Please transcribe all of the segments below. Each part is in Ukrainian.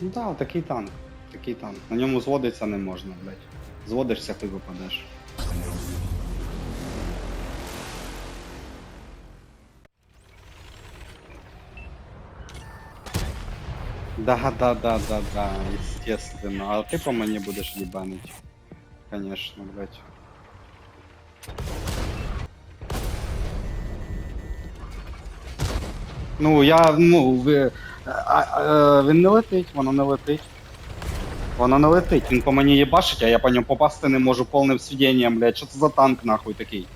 Ну так, такий танк. Такий танк. На ньому зводиться не можна, блядь. Зводишся, ти випадеш. Да, да, да, да, да, естественно. А ти по мені будеш їбанить. Конечно, блядь. Ну, я, ну, ви. А, а, він не летить, воно не летить. Воно не летить, він по мені їбашить, а я по ньому попасти не можу повним свідінням, блядь. Що це за танк нахуй такий?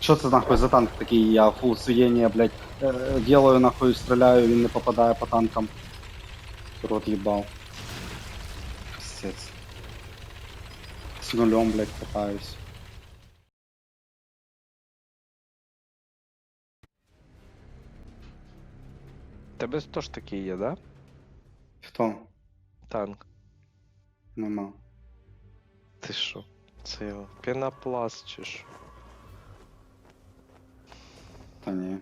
Що це нахуй за танк такий? Я фул свідіння, блядь, е, делаю нахуй, стріляю, він не попадає по танкам. Рот їбав. Пиздец. С нулем, блядь, катаюсь. Тебе теж такий є, да? Хто? Танк. Нема. Ти що? Це його пінопласт чи що? Та ні.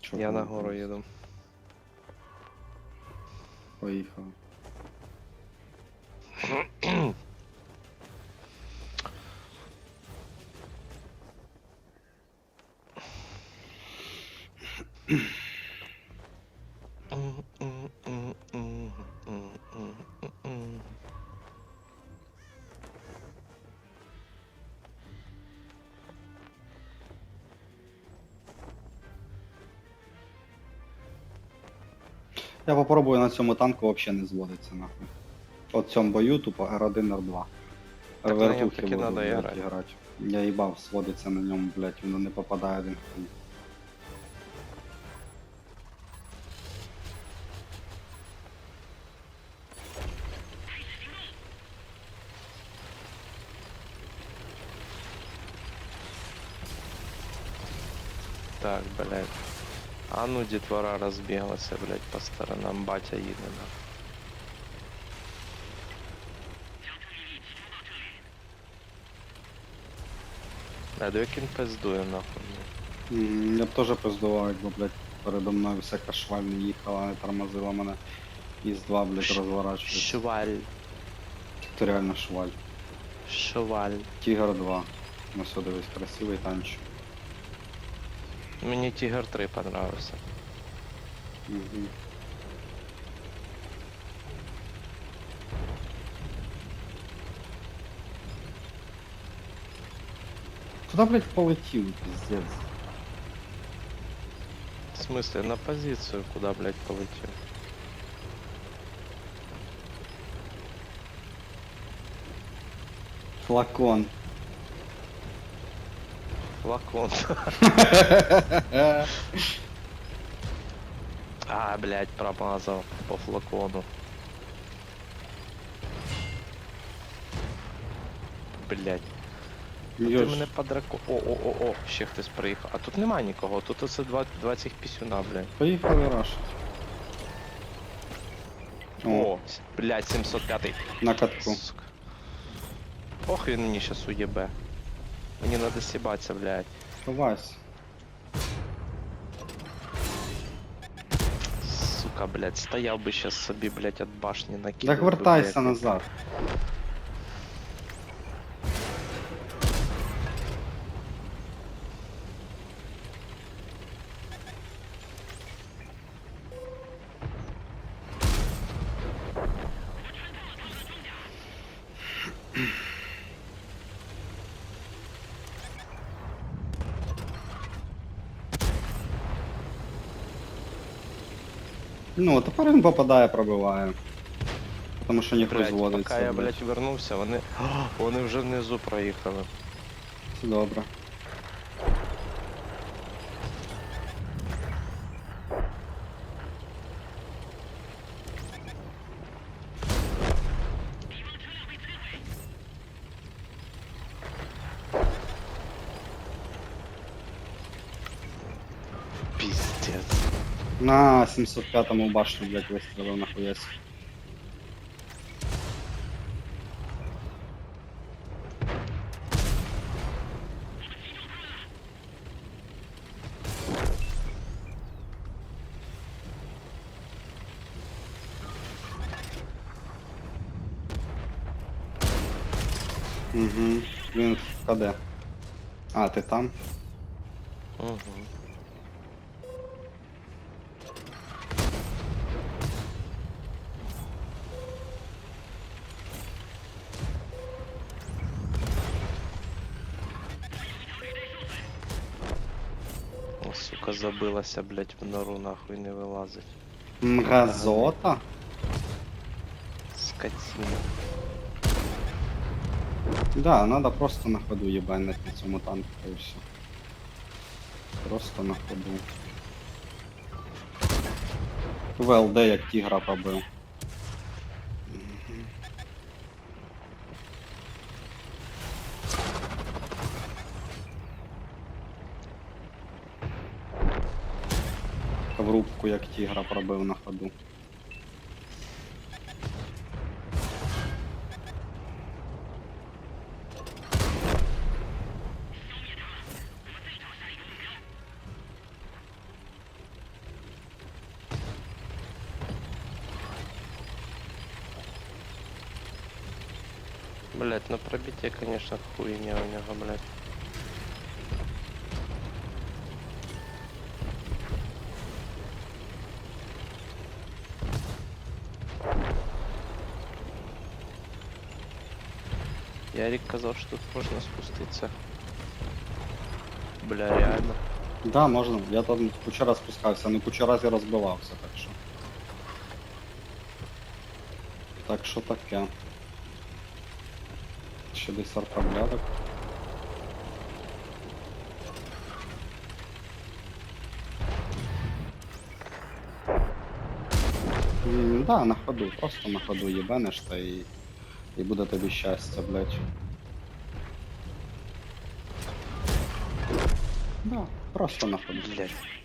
Чо Я на гору їду. Поїхав. Я попробую на цьому танку взагалі не зводиться нахуй. От цьому бою тупо R1, R2. Так на ньому таки надо грати. грати. Я їбав, сводиться на ньому, блядь, воно не попадає один хуй. Так, блядь. А ну, дітвора розбіглася, блядь, по сторонам, батя їде на. А як він пиздує нахуй. М, Я б теж пиздував, якби, блядь, передо мною всяка шваль не їхала, не тормозила мене. Із 2, блядь, Ш- розворачується. Шваль. Це реально шваль. Шваль. Тігр 2. Ну все, дивись, красивий танчик. Мені Тігр 3 понравився. Угу. Куда, блядь, полетів, пиздец? В смысле, на позицію, куди, блядь, полетів. Флакон. Флакон. А, блядь, промазав по флакону. Блядь. Ти Йош. мене по драку. О, о, о, о, ще хтось приїхав. А тут немає нікого, тут оце два, два цих пісюна, блядь. Поїхали рашить. О, О, блядь, 705. на катку. Сука. Ох, він мені щас уєбе. Мені надо сібатися, блядь. Ховайся. Сука, блядь, стояв би щас собі, блядь, от башні накидав. Так би, вертайся блядь. назад. Ну, тепер він попадає, пробиває. Тому що не Блядь, поки я, блядь, вернувся, вони. Вони вже внизу проїхали. Все добре. На 705-му башню, блядь, вистрілив нахуясь. Угу, він в КД. А, ты там? Угу. Сука, забилася, блять, в нору нахуй не вилазить. Мразота? Скотина. Да, надо просто на ходу ебанить на цьому танку і все. Просто на ходу. ВЛД як тігра пробив. Рубку як тігра пробив на ходу. Блять, ну пробитие, конечно, хуйня у него, блять. Ярик казав, що тут можна спуститися. Бля, реально. Да, можна. Я там кучу раз спускався, не кучу разів розбивався, так що. Так що таке. Ще десь аркаблядок. Да, на ходу, просто на ходу єбенеш та і, буде тобі щастя, блядь. Да, просто нахуй. Блять.